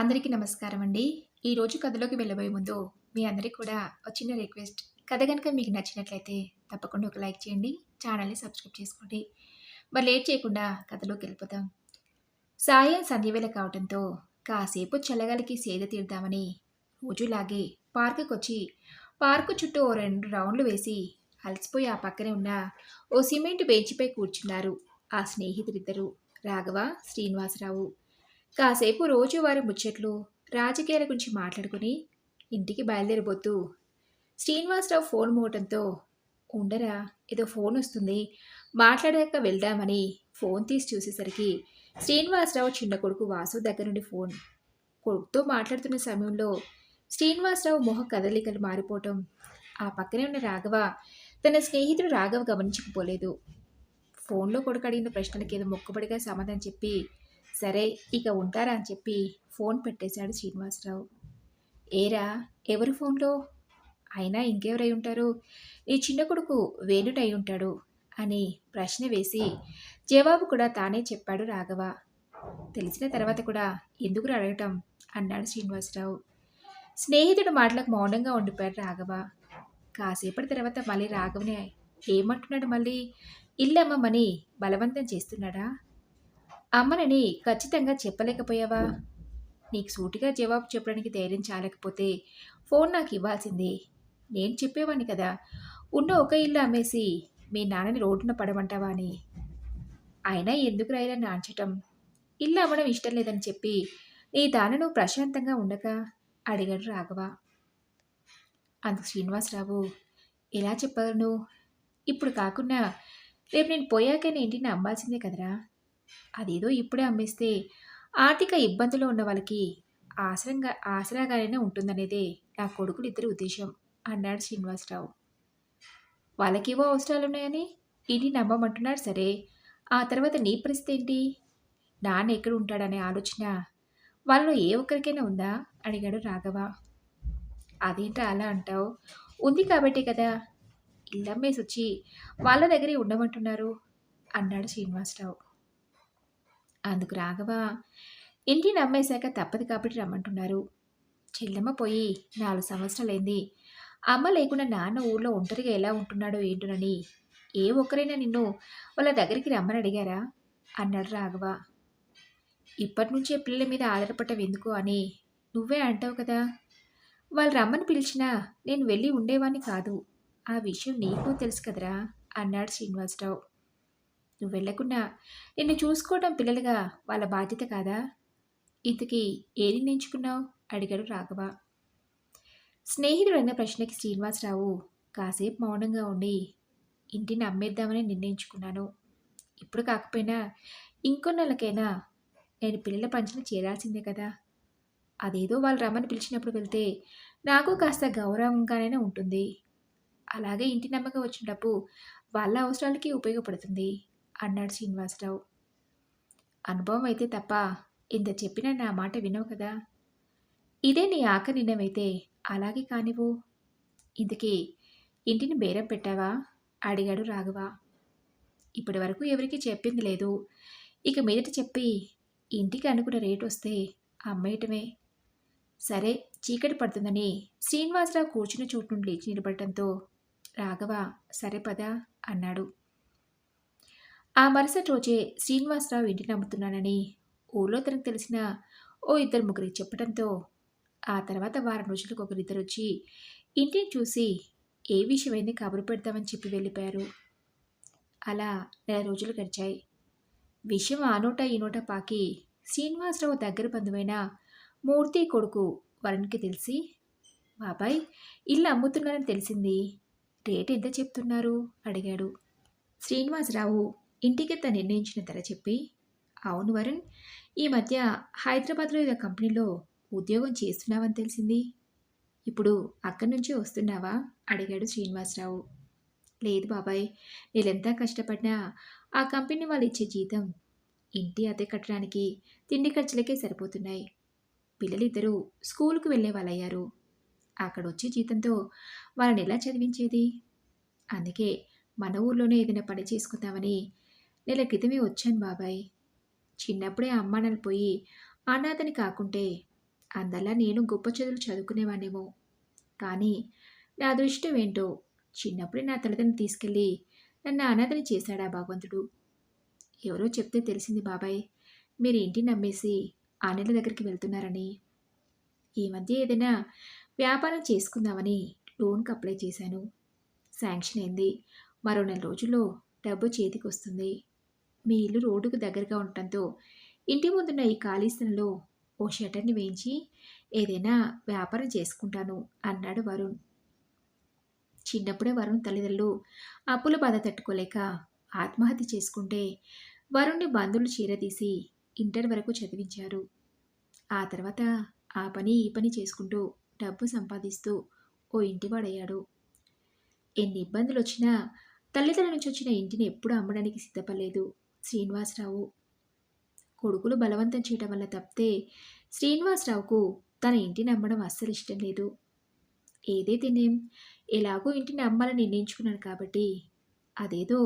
అందరికీ నమస్కారం అండి. ఈరోజు కథలోకి వెళ్ళబోయే ముందు మీ అందరికీ కూడా ఒక చిన్న రిక్వెస్ట్. కథ కనుక మీకు నచ్చినట్లయితే తప్పకుండా ఒక లైక్ చేయండి. ఛానల్ని సబ్స్క్రైబ్ చేసుకోండి. మరి లేట్ చేయకుండా కథలోకి వెళ్ళిపోతాం సాయం సంధ్యవేళ కావడంతో కాసేపు చల్లగాలికి సేద తీరుదామని రోజులాగే పార్కుకి వచ్చి పార్కు చుట్టూ ఓ రెండు రౌండ్లు వేసి అలసిపోయి ఆ పక్కనే ఉన్న ఓ సిమెంట్ బెంచ్పై కూర్చున్నారు ఆ స్నేహితులిద్దరూ. రాఘవ శ్రీనివాసరావు కాసేపు రోజువారి ముచ్చట్లు రాజకీయాల గురించి మాట్లాడుకుని ఇంటికి బయలుదేరిపోతూ శ్రీనివాసరావు ఫోన్ మోవటంతో ఉండరా ఏదో ఫోన్ వస్తుంది. మాట్లాడాక వెళ్దామని ఫోన్ తీసి చూసేసరికి శ్రీనివాసరావు చిన్న కొడుకు వాసు దగ్గర నుండి ఫోన్ కొడుకుతో మాట్లాడుతున్న సమయంలో శ్రీనివాసరావు మొహ కదలికలు మారిపోవటం ఆ పక్కనే ఉన్న రాఘవ తన స్నేహితుడు రాఘవ గమనించకపోలేదు. ఫోన్లో కొడుకు అడిగిన ప్రశ్నలకి ఏదో మొక్కుబడిగా సమాధానం చెప్పి సరే ఇక ఉంటారా అని చెప్పి ఫోన్ పెట్టేశాడు శ్రీనివాసరావు. ఏరా ఎవరు ఫోన్లో? అయినా ఇంకెవరై ఉంటారు? నీ చిన్న కొడుకు వేణుడై ఉంటాడు అని ప్రశ్న వేసి జవాబు కూడా తానే చెప్పాడు రాఘవ. తెలిసిన తర్వాత కూడా ఎందుకు అడగటం అన్నాడు శ్రీనివాసరావు. స్నేహితుడు మాటలకు మౌనంగా ఉండిపోయాడు రాఘవ. కాసేపటి తర్వాత మళ్ళీ రాఘవని ఏమంటున్నాడు మళ్ళీ? ఇల్లమ్మమని బలవంతం చేస్తున్నాడా? అమ్మనని ఖచ్చితంగా చెప్పలేకపోయావా? నీకు సూటిగా జవాబు చెప్పడానికి ధైర్యం చాలకపోతే ఫోన్ నాకు ఇవ్వాల్సిందే. నేను చెప్పేవాడిని కదా. ఉన్న ఒక ఇల్లు అమ్మేసి మీ నాన్నని రోడ్డున పడమంటావా అని. అయినా ఎందుకు రాయలా నాంచటం ఇల్లు అమ్మడం ఇష్టం లేదని చెప్పి నీ దానను ప్రశాంతంగా ఉండక అడిగాడు రాఘవ. అందుకు శ్రీనివాసరావు ఎలా చెప్పగలను? ఇప్పుడు కాకుండా రేపు నేను పోయాక నేను ఇంటిని అమ్మాల్సిందే కదరా. అదేదో ఇప్పుడే అమ్మేస్తే ఆర్థిక ఇబ్బందులు ఉన్న వాళ్ళకి ఆసరంగా ఆసరాగానే ఉంటుందనేదే నా కొడుకులు ఇద్దరి ఉద్దేశం అన్నాడు శ్రీనివాసరావు. వాళ్ళకేవో అవసరాలు ఉన్నాయని ఇది నమ్మమంటున్నాడు సరే. ఆ తర్వాత నీ పరిస్థితి ఏంటి? నాన్న ఎక్కడ ఉంటాడనే ఆలోచన వాళ్ళు ఏ ఒక్కరికైనా ఉందా? అడిగాడు రాఘవ. అదేంటా అలా అంటావు? ఉంది కాబట్టే కదా. ఇల్లమ్మేసి వచ్చి వాళ్ళ దగ్గరే ఉండమంటున్నారు అన్నాడు శ్రీనివాసరావు. అందుకు రాఘవ ఇంటిని అమ్మేశాక తప్పదు కాబట్టి రమ్మంటున్నారు. చెల్లెమ్మ పోయి నాలుగు సంవత్సరాలైంది. అమ్మ లేకుండా నాన్న ఊర్లో ఒంటరిగా ఎలా ఉంటున్నాడో ఏంటోనని ఏ ఒక్కరైనా నిన్ను వాళ్ళ దగ్గరికి రమ్మని అడిగారా? అన్నాడు రాఘవ. ఇప్పటి నుంచే పిల్లల మీద ఆధారపడటం ఎందుకు అని నువ్వే అంటావు కదా. వాళ్ళు రమ్మని పిలిచినా నేను వెళ్ళి ఉండేవాణ్ణి కాదు. ఆ విషయం నీకు తెలుసు కదరా అన్నాడు శ్రీనివాసరావు. నువ్వు వెళ్ళకుండా నిన్ను చూసుకోవడం పిల్లలుగా వాళ్ళ బాధ్యత కాదా? ఇంతకీ ఏది నించుకున్నావు అడిగాడు రాఘవ. స్నేహితుడు అన్న ప్రశ్నకి శ్రీనివాసరావు కాసేపు మౌనంగా ఉండి ఇంటిని అమ్మేద్దామని నిర్ణయించుకున్నాను. ఇప్పుడు కాకపోయినా ఇంకొన్నెలకైనా నేను పిల్లల పంచన చేరాల్సిందే కదా. అదేదో వాళ్ళు రమ్మని పిలిచినప్పుడు వెళ్తే నాకు కాస్త గౌరవంగానే ఉంటుంది. అలాగే ఇంటి నమ్మకం వచ్చినప్పుడు వాళ్ళ అవసరాలకి ఉపయోగపడుతుంది. అన్నాడు శ్రీనివాసరావు. అనుభవం అయితే తప్ప ఇంత చెప్పినా నా మాట వినవు కదా. ఇదే నీ ఆఖరి నిర్ణయమైతే అలాగే కానివ్వు. ఇంతకీ ఇంటిని బేరం పెట్టావా? అడిగాడు రాఘవ. ఇప్పటి వరకు ఎవరికి చెప్పింది లేదు. ఇక మీదట చెప్పి ఇంటికి అనుకున్న రేటు వస్తే అమ్మేయటమే. సరే చీకటి పడుతుందని శ్రీనివాసరావు కూర్చున్న చోటు నుండి లేచి నిలబడటంతో రాఘవ సరే పదా అన్నాడు. ఆ మరుసటి రోజే శ్రీనివాసరావు ఇంటిని అమ్ముతున్నానని ఊళ్ళో తనకు తెలిసిన ఓ ఇద్దరు ముగ్గురికి చెప్పడంతో ఆ తర్వాత వారం రోజులకు ఒకరిద్దరు వచ్చి ఇంటిని చూసి ఏ విషయమైనా కబురు పెడతామని చెప్పి వెళ్ళిపోయారు. అలా నెల రోజులు గడిచాయి. విషయం ఆ నోట ఈ నోట పాకి శ్రీనివాసరావు దగ్గర బంధువైన మూర్తి కొడుకు వరుణ్కి తెలిసి బాబాయ్ ఇల్లు అమ్ముతున్నారని తెలిసింది. రేట్ ఎంత చెప్తున్నారు? అడిగాడు. శ్రీనివాసరావు ఇంటికి తను నిర్ణయించిన ధర చెప్పి అవును వరుణ్ ఈ మధ్య హైదరాబాద్లో ఏదో కంపెనీలో ఉద్యోగం చేస్తున్నావని తెలిసింది. ఇప్పుడు అక్కడి నుంచి వస్తున్నావా? అడిగాడు శ్రీనివాసరావు. లేదు బాబాయ్ నేనెంత కష్టపడినా ఆ కంపెనీ వాళ్ళు ఇచ్చే జీతం ఇంటి అద్దె కట్టడానికి తిండి ఖర్చులకే సరిపోతున్నాయి. పిల్లలిద్దరూ స్కూల్కు వెళ్ళే వాళ్ళయ్యారు. అక్కడ వచ్చే జీతంతో వాళ్ళని ఎలా చదివించేది? అందుకే మన ఊర్లోనే ఏదైనా పని చేసుకుందామని నెల క్రితమే వచ్చాను బాబాయ్. చిన్నప్పుడే అమ్మానాలు పోయి అనాథని కాకుంటే అందల్లా నేను గొప్ప చదువులు చదువుకునేవాణ్ణేమో కానీ నా అదృష్టం ఏంటో చిన్నప్పుడే నా తల్లిదండ్రులు తీసుకెళ్ళి నన్ను అనాథని చేశాడా భగవంతుడు. ఎవరో చెప్తే తెలిసింది బాబాయ్ మీరు ఇంటిని నమ్మేసి అనిల దగ్గరికి వెళ్తున్నారని. ఈ మధ్య ఏదైనా వ్యాపారం చేసుకుందామని లోన్కి అప్లై చేశాను. శాంక్షన్ అయింది. మరో నెల రోజుల్లో డబ్బు చేతికి వస్తుంది మీ ఇల్లు రోడ్డుకు దగ్గరగా ఉండటంతో ఇంటి ముందున్న ఈ ఖాళీ స్థలంలో ఓ షటర్ని వేయించి ఏదైనా వ్యాపారం చేసుకుంటాను అన్నాడు వరుణ్. చిన్నప్పుడే వరుణ్ తల్లిదండ్రులు అప్పుల బాధ తట్టుకోలేక ఆత్మహత్య చేసుకుంటే వరుణ్ణి బంధువులు చీరదీసి ఇంటర్ వరకు చదివించారు. ఆ తర్వాత ఆ పని ఈ పని చేసుకుంటూ డబ్బు సంపాదిస్తూ ఓ ఇంటివాడయ్యాడు. ఎన్ని ఇబ్బందులు వచ్చినా తల్లిదండ్రుల నుంచి వచ్చిన ఇంటిని ఎప్పుడూ అమ్మడానికి సిద్ధపడలేదు. శ్రీనివాసరావు. కొడుకులు బలవంతం చేయటం వల్ల తప్పితే శ్రీనివాసరావుకు తన ఇంటిని అమ్మడం అస్సలు ఇష్టం లేదు. ఏదైతేనేం ఎలాగో ఇంటిని అమ్మాలని నిర్ణయించుకున్నాను కాబట్టి అదేదో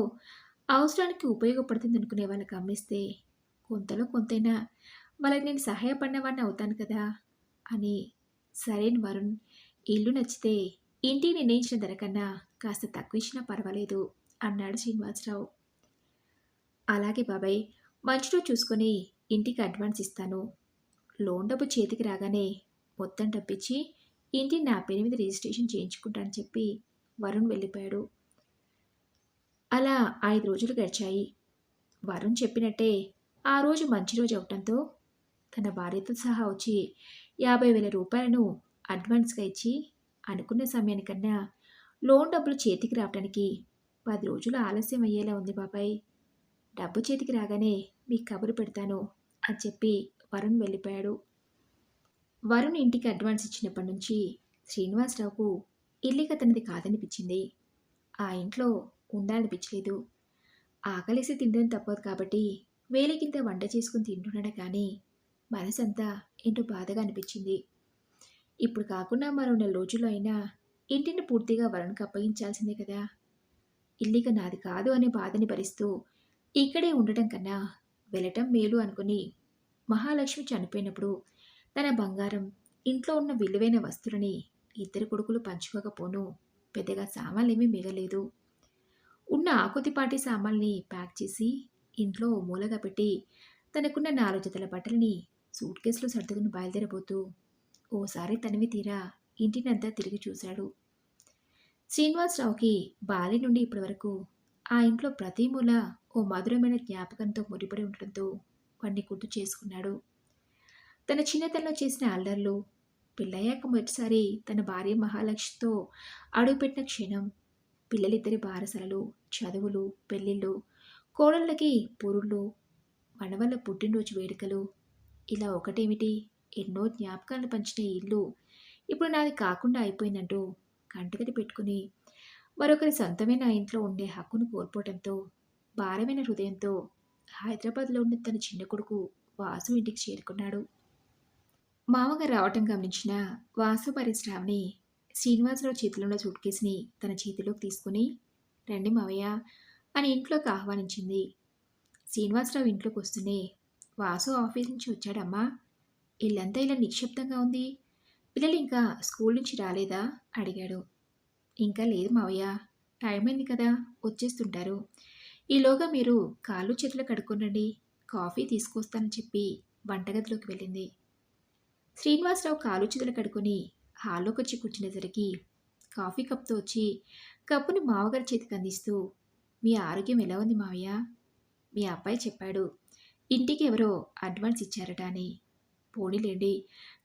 అవసరానికి ఉపయోగపడుతుంది అనుకునే వాళ్ళకి అమ్మిస్తే కొంతలో కొంతైనా వాళ్ళకి నేను సహాయపడినవాడిని అవుతాను కదా అని సరైన వరుణ్ ఇల్లు నచ్చితే ఇంటికి నిర్ణయించిన ధర కన్నా కాస్త తక్కువ ఇచ్చినా పర్వాలేదు అన్నాడు శ్రీనివాసరావు. అలాగే బాబాయ్ మంచి రోజు చూసుకొని ఇంటికి అడ్వాన్స్ ఇస్తాను. లోన్ డబ్బు చేతికి రాగానే మొత్తం డబ్బిచ్చి ఇంటి నా పేరు మీద రిజిస్ట్రేషన్ చేయించుకుంటానని చెప్పి వరుణ్ వెళ్ళిపోయాడు. అలా ఐదు రోజులు గడిచాయి. వరుణ్ చెప్పినట్టే ఆ రోజు మంచి రోజు అవటంతో తన భార్యతో సహా వచ్చి యాభై వేల రూపాయలను అడ్వాన్స్గా ఇచ్చి అనుకున్న సమయానికన్నా లోన్ డబ్బులు చేతికి రావడానికి పది రోజులు ఆలస్యం అయ్యేలా ఉంది బాబాయ్. డబ్బు చేతికి రాగానే మీకు కబురు పెడతాను అని చెప్పి వరుణ్ వెళ్ళిపోయాడు. వరుణ్ ఇంటికి అడ్వాన్స్ ఇచ్చినప్పటి నుంచి శ్రీనివాసరావుకు ఇల్లిక తనది కాదనిపించింది. ఆ ఇంట్లో ఉండాలనిపించలేదు. ఆకలిసి తినడం తప్పదు కాబట్టి వేలికింత వంట చేసుకుని తింటున్నాడు కానీ మనసంతా ఏంటో బాధగా అనిపించింది. ఇప్పుడు కాకుండా మరో నెల రోజుల్లో అయినా ఇంటిని పూర్తిగా వరుణ్కి అప్పగించాల్సిందే కదా. ఇల్లిక నాది కాదు అనే బాధని భరిస్తూ ఇక్కడే ఉండటం కన్నా వెళ్ళటం మేలు అనుకుని మహాలక్ష్మి చనిపోయినప్పుడు తన బంగారం ఇంట్లో ఉన్న విలువైన వస్తువులని ఇద్దరు కొడుకులు పంచుకోకపోను. పెద్దగా సామాన్లేమీ మిగలేదు. ఉన్న ఆకుతిపాటి సామాన్ని ప్యాక్ చేసి ఇంట్లో మూలగా పెట్టి తనకున్న నాలుగు జతల బట్టలని సూట్ కేసులో సర్దుకుని బయలుదేరబోతూ ఓసారి తనివి తీరా ఇంటినంతా తిరిగి చూశాడు. శ్రీనివాసరావుకి బాల్యం నుండి ఇప్పటి వరకు ఆ ఇంట్లో ప్రతి మూల ఓ మధురమైన జ్ఞాపకంతో ముడిపడి ఉండడంతో వాడిని గుర్తు చేసుకున్నాడు. తన చిన్నతనంలో చేసిన అల్లర్లు పెళ్ళయ్యాక మొదటిసారి తన భార్య మహాలక్ష్మితో అడుగుపెట్టిన క్షణం పిల్లలిద్దరి బారసలలు చదువులు పెళ్ళిళ్ళు కోడళ్ళకి పొరుళ్ళు మనవల్ల పుట్టినరోజు వేడుకలు ఇలా ఒకటేమిటి? ఎన్నో జ్ఞాపకాలను పంచిన ఇల్లు ఇప్పుడు నాది కాకుండా అయిపోయిందంటూ కంటగడి పెట్టుకుని మరొకరి సొంతమైన ఇంట్లో ఉండే హక్కును కోల్పోవడంతో భారమైన హృదయంతో హైదరాబాద్లో ఉన్న తన చిన్న కొడుకు వాసు ఇంటికి చేరుకున్నాడు. మామగారు రావటం గమనించిన వాసు మరి శ్రావణి శ్రీనివాసరావు చేతిలో సూట్ కేసుని తన చేతిలోకి తీసుకుని రండి మావయ్య అని ఇంట్లోకి ఆహ్వానించింది. శ్రీనివాసరావు ఇంట్లోకి వస్తూనే వాసు ఆఫీస్ నుంచి వచ్చాడమ్మా. ఇల్లంతా ఇలా నిక్షిప్తంగా ఉంది. పిల్లలు ఇంకా స్కూల్ నుంచి రాలేదా? అడిగాడు. ఇంకా లేదు మావయ్య. టైం అయింది కదా వచ్చేస్తుంటారు. ఈలోగా మీరు కాళ్ళు చేతులు కడుక్కోనండి. కాఫీ తీసుకొస్తానని చెప్పి వంటగదిలోకి వెళ్ళింది. శ్రీనివాసరావు కాలు చేతులు కడుక్కొని హాల్లోకి వచ్చి కూర్చునేసరికి కాఫీ కప్తో వచ్చి కప్పుని మావగారి చేతికి అందిస్తూ మీ ఆరోగ్యం ఎలా ఉంది మావయ్య మీ అబ్బాయి చెప్పాడు. ఇంటికి ఎవరో అడ్వాన్స్ ఇచ్చారట అని. పోనీలేండి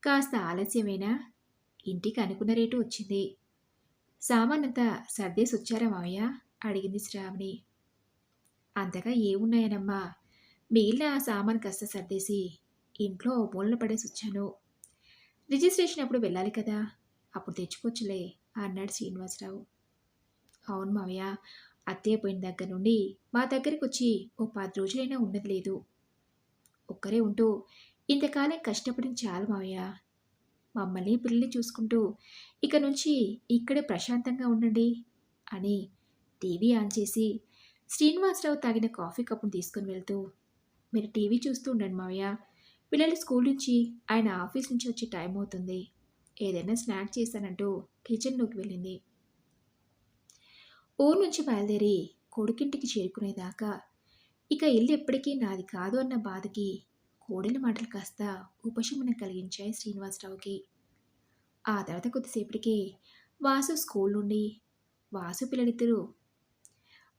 కాస్త ఆలస్యమైనా? ఇంటికి అనుకున్న రేటు వచ్చింది. సామానంతా సర్దేసి వచ్చారా మావయ్య అడిగింది శ్రావణి. అంతగా ఏమున్నాయనమ్మా. మిగిలిన ఆ సామాన్ కాస్త సర్దేసి ఇంట్లో మూలన పడేసి వచ్చాను. రిజిస్ట్రేషన్ అప్పుడు వెళ్ళాలి కదా. అప్పుడు తెచ్చుకోవచ్చులే అన్నాడు శ్రీనివాసరావు. అవును మావయ్య అత్తయ్య పోయిన దగ్గర నుండి మా దగ్గరికి వచ్చి ఓ పది రోజులైనా ఉన్నది లేదు. ఒక్కరే ఉంటూ ఇంతకాలం కష్టపడిన చాలు మావయ్య. మమ్మల్ని పిల్లల్ని చూసుకుంటూ ఇక నుంచి ఇక్కడే ప్రశాంతంగా ఉండండి అని టీవీ ఆన్ చేసి శ్రీనివాసరావు తాగిన కాఫీ కప్పును తీసుకుని వెళ్తూ మీరు టీవీ చూస్తూ ఉండండి మావయ్య. పిల్లలు స్కూల్ నుంచి ఆయన ఆఫీస్ నుంచి వచ్చే టైం అవుతుంది. ఏదైనా స్నాక్ చేశానంటూ కిచెన్లోకి వెళ్ళింది. ఊరు నుంచి బయలుదేరి కొడుకింటికి చేరుకునేదాకా ఇక ఇల్లు ఎప్పటికీ నాది కాదు అన్న బాధకి కోడలి మాటలు కాస్త ఉపశమనం కలిగించాయి శ్రీనివాసరావుకి. ఆ తర్వాత కొద్దిసేపటికి వాసు స్కూల్ నుండి వాసు పిల్లలిద్దరూ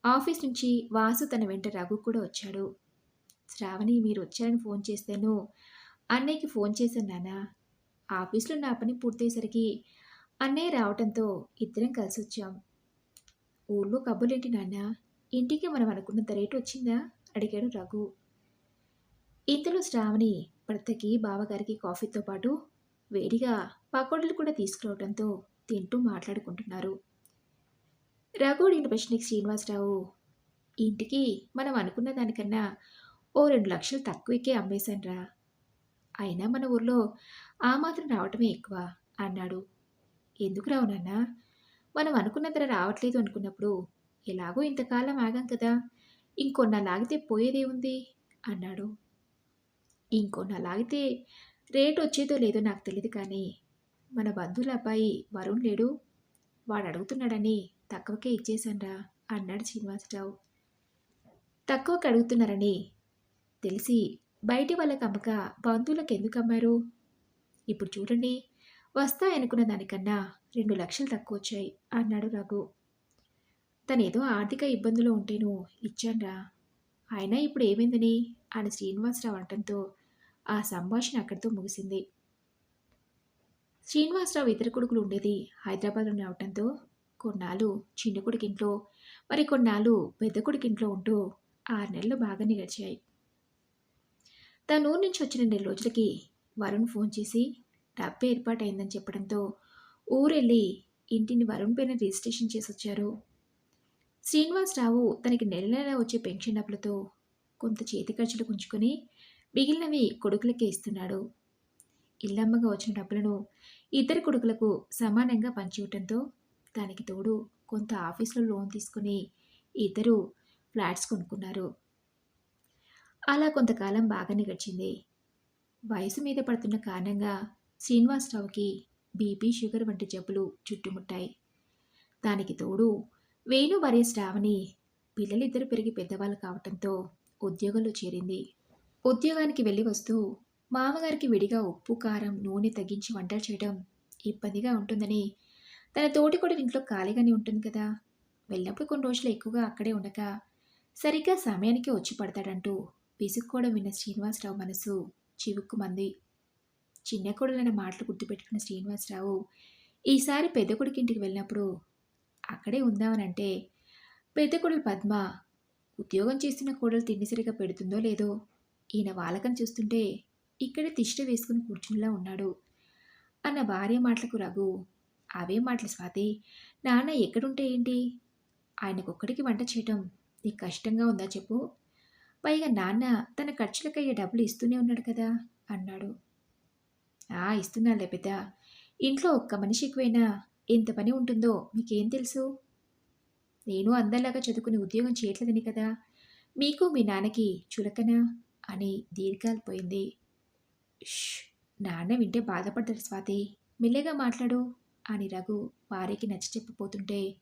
ఆఫీస్ నుంచి వాసు తన వెంట రఘు కూడా వచ్చాడు. శ్రావణి మీరు వచ్చారని ఫోన్ చేస్తాను అన్నయ్యకి ఫోన్ చేశాను నాన్న. ఆఫీస్లో నా పని పూర్తయ్యేసరికి అన్నయ్య రావటంతో ఇద్దరం కలిసి వచ్చాం. ఊళ్ళో కబుర్లేంటి నాన్న? ఇంటికి మనం అనుకున్నంత రేటు వచ్చిందా? అడిగాడు రఘు. ఇంతలో శ్రావణి భర్తకి బావగారికి కాఫీతో పాటు వేడిగా పకోడీలు కూడా తీసుకురావడంతో తింటూ మాట్లాడుకుంటున్నారు. రఘు ప్రశ్నకి శ్రీనివాసరావు ఇంటికి మనం అనుకున్న దానికన్నా ఓ రెండు లక్షలు తక్కువకే అమ్మేశాన్రా. అయినా మన ఊర్లో ఆ మాత్రం రావటమే ఎక్కువ అన్నాడు. ఎందుకు రావు నాన్న? మనం అనుకున్న ధర రావట్లేదు అనుకున్నప్పుడు ఎలాగో ఇంతకాలం ఆగాం కదా. ఇంకొన్న లాగితే పోయేదేముంది? అన్నాడు. ఇంకొన్న లాగితే రేటు వచ్చేదో లేదో నాకు తెలియదు కానీ మన బంధువుల అబ్బాయి వరుణ్ లేడు. వాడు అడుగుతున్నాడని తక్కువకే ఇచ్చేశాన్రా అన్నాడు శ్రీనివాసరావు. తక్కువకి అడుగుతున్నారని తెలిసి బయటి వాళ్ళకి అమ్మక బంధువులకు ఎందుకు అమ్మారు ఇప్పుడు చూడండి వస్తాయనుకున్న దానికన్నా రెండు లక్షలు తక్కువ వచ్చాయి అన్నాడు రఘు. తనేదో ఆర్థిక ఇబ్బందులో ఉంటేను ఇచ్చాన్రా. అయినా ఇప్పుడు ఏమైందని అని శ్రీనివాసరావు అనటంతో ఆ సంభాషణ అక్కడితో ముగిసింది. శ్రీనివాసరావు ఇతర కొడుకులు ఉండేది హైదరాబాద్లో రావటంతో కొన్నాళ్ళు చిన్న కొడుకింట్లో మరి కొన్నాళ్ళు పెద్ద కొడుకింట్లో ఉంటూ ఆరు నెలలు బాగానే గడిచాయి తన ఊరు నుంచి వచ్చిన నెల రోజులకి వరుణ్ ఫోన్ చేసి డబ్బు ఏర్పాటైందని చెప్పడంతో ఊరెళ్ళి ఇంటిని వరుణ్ పైన రిజిస్ట్రేషన్ చేసి వచ్చారు శ్రీనివాసరావు తనకి నెల నెల వచ్చే పెన్షన్ డబ్బులతో కొంత చేతి ఖర్చులు ఉంచుకొని మిగిలినవి కొడుకులకే ఇస్తున్నాడు. ఇల్లమ్మగా వచ్చిన డబ్బులను ఇద్దరు కొడుకులకు సమానంగా పంచివ్వటంతో దానికి తోడు కొంత ఆఫీసులో లోన్ తీసుకుని ఇద్దరు ఫ్లాట్స్ కొనుక్కున్నారు. అలా కొంతకాలం బాగానే గడిచింది. వయసు మీద పడుతున్న కారణంగా శ్రీనివాసరావుకి బీపీ షుగర్ వంటి జబ్బులు చుట్టుముట్టాయి. దానికి తోడు వేణు భార్య శ్రావణి పిల్లలిద్దరు పెరిగి పెద్దవాళ్ళు కావటంతో ఉద్యోగంలో చేరింది. ఉద్యోగానికి వెళ్ళి వస్తూ మామగారికి విడిగా ఉప్పు కారం నూనె తగ్గించి వంటలు చేయడం ఇబ్బందిగా ఉంటుందని తన తోటి కూడా ఇంట్లో ఖాళీగానే ఉంటుంది కదా. వెళ్ళినప్పుడు కొన్ని రోజులు ఎక్కువగా అక్కడే ఉండక సరిగ్గా సమయానికి వచ్చి పడతాడంటూ విసుక్కోవడం విన్న శ్రీనివాసరావు మనసు చివుక్కుమంది చిన్న కొడులైన మాటలు గుర్తుపెట్టుకున్న శ్రీనివాసరావు ఈసారి పెద్ద కొడుకింటికి వెళ్ళినప్పుడు అక్కడే ఉందామనంటే పెద్ద కొడులు పద్మ ఉద్యోగం చేస్తున్న కోడలు తిండి సరిగా పెడుతుందో లేదో ఈయన వాలకం చూస్తుంటే ఇక్కడే తిష్ట వేసుకుని కూర్చునిలా ఉన్నాడు అన్న భార్య మాటలకు రఘు అవే మాటలు స్వాతి. నాన్న ఎక్కడుంటే ఏంటి? ఆయనకొక్కడికి వంట చేయటం నీకు కష్టంగా ఉందా చెప్పు. పైగా నాన్న తన ఖర్చులకయ్యే డబ్బులు ఇస్తూనే ఉన్నాడు కదా అన్నాడు. ఆ ఇస్తున్నాలే పెద్ద. ఇంట్లో ఒక్క మనిషి ఎక్కువైనా ఎంత పని ఉంటుందో మీకేం తెలుసు? నేను అందరిలాగా చదువుకుని ఉద్యోగం చేయట్లేదని కదా. మీకు మీ నాన్నకి చులకనా? అని దీర్ఘాలిపోయింది నాన్న వింటే బాధపడతాడు స్వాతి. మెల్లగా మాట్లాడు. అని రఘు భార్యకి నచ్చ చెప్పబోతుంటే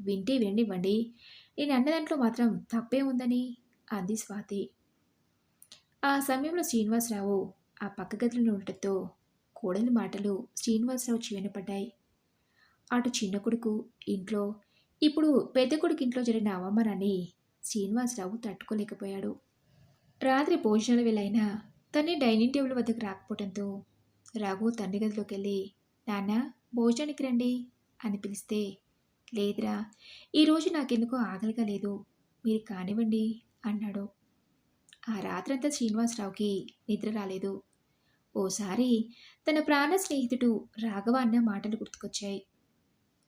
వింటే విననివ్వండి. నేను అన్న దాంట్లో మాత్రం తప్పే ఉందని అంది స్వాతి. ఆ సమయంలో శ్రీనివాసరావు ఆ పక్క గదిలో ఉండటంతో కోడలి మాటలు శ్రీనివాసరావు చెవిన పడ్డాయి. అటు చిన్న కొడుకు ఇంట్లో ఇప్పుడు పెద్ద కొడుకు ఇంట్లో జరిగిన అవమానాన్ని శ్రీనివాసరావు తట్టుకోలేకపోయాడు. రాత్రి భోజనాల వేళైనా తనే డైనింగ్ టేబుల్ వద్దకు రాకపోవడంతో రఘు తండ్రి గదిలోకి వెళ్ళి నాన్న భోజనానికి రండి అని పిలిస్తే లేదురా ఈరోజు నాకెందుకో ఆకలిగా లేదు మీరు కానివ్వండి అన్నాడు. ఆ రాత్రంతా శ్రీనివాసరావుకి నిద్ర రాలేదు. ఓసారి తన ప్రాణ స్నేహితుడు రాఘవ అన్న మాటలు గుర్తుకొచ్చాయి.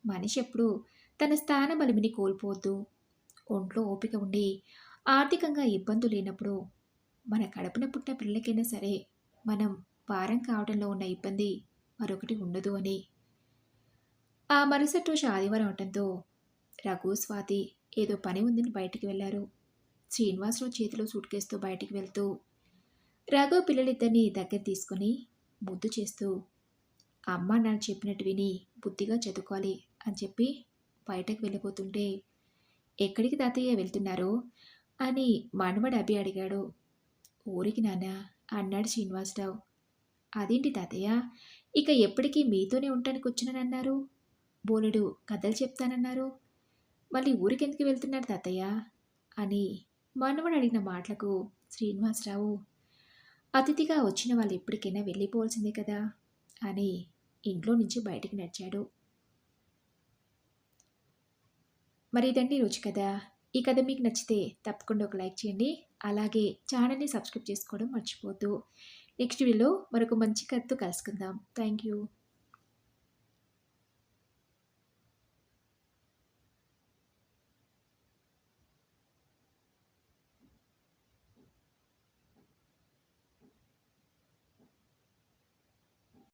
మనిషి ఎప్పుడు తన స్థాన బలిమిని కోల్పోవద్దు. ఒంట్లో ఓపిక ఉండి ఆర్థికంగా ఇబ్బందులు లేనప్పుడు మన కడుపున పుట్టిన పిల్లలకైనా సరే మనం భారం కావడంలో ఉన్న ఇబ్బంది మరొకటి ఉండదు అని ఆ మరుసటి రోజు ఆదివారం అవటంతో రఘు స్వాతి ఏదో పని ఉందని బయటికి వెళ్ళారు. శ్రీనివాసరావు చేతిలో సూట్ కేసుతో బయటికి వెళ్తూ రఘు పిల్లలిద్దరిని దగ్గర తీసుకొని ముద్దు చేస్తూ అమ్మ నాన్న చెప్పినట్టు విని బుద్ధిగా చదువుకోవాలి అని చెప్పి బయటకు వెళ్ళిపోతుంటే ఎక్కడికి తాతయ్య వెళ్తున్నారు? అని మనవడు అభి అడిగాడు. ఊరికి నాన్న అన్నాడు శ్రీనివాసరావు. అదేంటి తాతయ్య? ఇక ఎప్పటికీ మీతోనే ఉండటానికి వచ్చినానన్నారు. బోలెడు కథలు చెప్తానన్నారు. మళ్ళీ ఊరికెందుకు వెళ్తున్నారు తాతయ్య? అని మనవడు అడిగిన మాటలకు శ్రీనివాసరావు అతిథిగా వచ్చిన వాళ్ళు ఎప్పటికైనా వెళ్ళిపోవాల్సిందే కదా? అని ఇంట్లో నుంచి బయటికి నడిచాడు. మరి ఇదండి రోజు కదా ఈ కథ మీకు నచ్చితే తప్పకుండా ఒక లైక్ చేయండి. అలాగే ఛానల్ని సబ్స్క్రైబ్ చేసుకోవడం మర్చిపోద్దు నెక్స్ట్ వీడియోలో మరొక మంచి కథతో కలుసుకుందాం. Thank you.